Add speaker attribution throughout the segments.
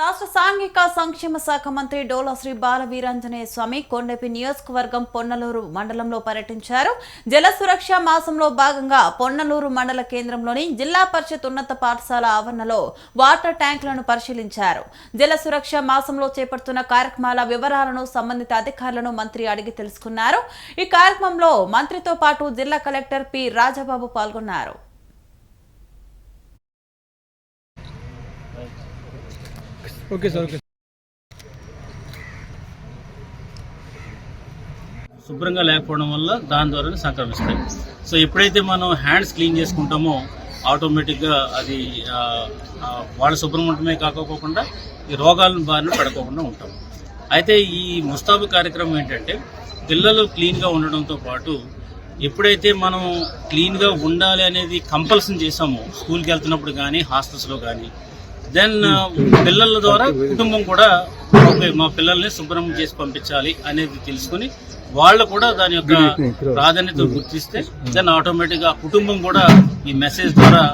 Speaker 1: రాష్ట్ర సాంఘిక సంక్షేమ శాఖ మంత్రి డోలా శ్రీ బాల వీరాంజనేయ స్వామి కొండపి నియోజకవర్గం పొన్నలూరు మండలంలో పర్యటించారు. జల సురక్ష మాసంలో భాగంగా పొన్నలూరు మండల కేంద్రంలోని జిల్లా పరిషత్ ఉన్నత పాఠశాల ఆవరణలో వాటర్ ట్యాంకులను పరిశీలించారు. జల సురక్ష మాసంలో చేపడుతున్న కార్యక్రమాల వివరాలను సంబంధిత అధికారులను మంత్రి అడిగి తెలుసుకున్నారు. ఈ కార్యక్రమంలో మంత్రితో పాటు జిల్లా కలెక్టర్ పి రాజబాబు పాల్గొన్నారు.
Speaker 2: ఓకే సార్ ఓకే
Speaker 3: శుభ్రంగా లేకపోవడం వల్ల దాని ద్వారానే సంక్రమిస్తాయి. సో ఎప్పుడైతే మనం హ్యాండ్స్ క్లీన్ చేసుకుంటామో ఆటోమేటిక్గా అది వాళ్ళ శుభ్రం ఉండటమే కాకపోకుండా ఈ రోగాలను బారిన పడుకోకుండా ఉంటాం. అయితే ఈ ముస్తాబు కార్యక్రమం ఏంటంటే పిల్లలు క్లీన్గా ఉండడంతో పాటు ఎప్పుడైతే మనం క్లీన్గా ఉండాలి అనేది కంపల్సన్ చేసామో స్కూల్కి వెళ్తున్నప్పుడు కానీ హాస్టల్స్లో కానీ దెన్ పిల్లల ద్వారా కుటుంబం కూడా ఓకే మా పిల్లల్ని శుభ్రం చేసి పంపించాలి అనేది తెలుసుకుని వాళ్ళు కూడా దాని యొక్క ప్రాధాన్యత గుర్తిస్తే దెన్ ఆటోమేటిక్గా కుటుంబం కూడా ఈ మెసేజ్ ద్వారా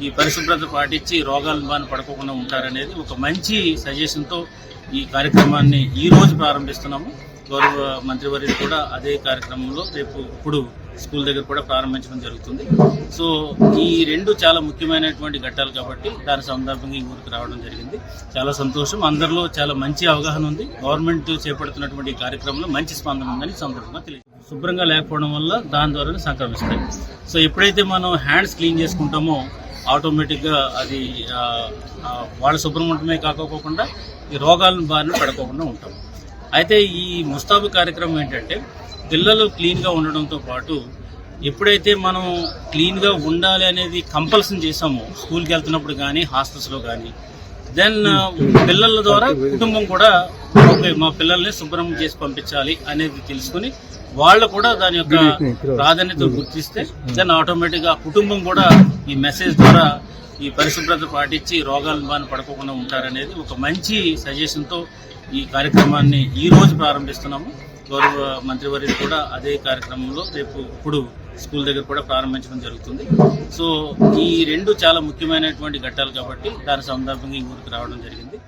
Speaker 3: ఈ పరిశుభ్రత పాటించి రోగాలను బారిన పడుకోకుండా ఉంటారనేది ఒక మంచి సజెషన్తో ఈ కార్యక్రమాన్ని ఈ రోజు ప్రారంభిస్తున్నాము. గౌరవ మంత్రివర్యులు కూడా అదే కార్యక్రమంలో రేపు ఇప్పుడు స్కూల్ దగ్గర కూడా ప్రారంభించడం జరుగుతుంది. సో ఈ రెండు చాలా ముఖ్యమైనటువంటి ఘట్టాలు కాబట్టి దాని సందర్భంగా ఈ ఊరికి రావడం జరిగింది. చాలా సంతోషం. అందరిలో చాలా మంచి అవగాహన ఉంది. గవర్నమెంట్ చేపడుతున్నటువంటి ఈ కార్యక్రమంలో మంచి స్పందన ఉందని సందర్భంగా తెలియదు శుభ్రంగా లేకపోవడం వల్ల దాని ద్వారానే సంక్రమిస్తాయి సో ఎప్పుడైతే మనం హ్యాండ్స్ క్లీన్ చేసుకుంటామో ఆటోమేటిక్గా అది వాళ్ళ శుభ్రం ఉండటమే కాకోకుండా ఈ రోగాలను బారిన పడుకోకుండా ఉంటాం. అయితే ఈ ముస్తాబు కార్యక్రమం ఏంటంటే పిల్లలు క్లీన్గా ఉండడంతో పాటు ఎప్పుడైతే మనం క్లీన్గా ఉండాలి అనేది కంపల్సన్ చేసామో స్కూల్కి వెళ్తున్నప్పుడు కానీ హాస్టల్స్లో కానీ దెన్ పిల్లల ద్వారా కుటుంబం కూడా ఓకే మా పిల్లల్ని శుభ్రం చేసి పంపించాలి అనేది తెలుసుకుని వాళ్ళు కూడా దాని యొక్క ప్రాధాన్యత గుర్తిస్తే దెన్ ఆటోమేటిక్గా కుటుంబం కూడా ఈ మెసేజ్ ద్వారా ఈ పరిశుభ్రత పాటించి రోగాలను బారిన పడుకోకుండా ఉంటారనేది ఒక మంచి సజెషన్తో ఈ కార్యక్రమాన్ని ఈ రోజు ప్రారంభిస్తున్నాము. గౌరవ మంత్రివర్యులు కూడా అదే కార్యక్రమంలో రేపు ఇప్పుడు స్కూల్ దగ్గర కూడా ప్రారంభించడం జరుగుతుంది. సో ఈ రెండు చాలా ముఖ్యమైనటువంటి ఘట్టాలు కాబట్టి దాని సందర్భంగా ఈ ఊరికి రావడం జరిగింది.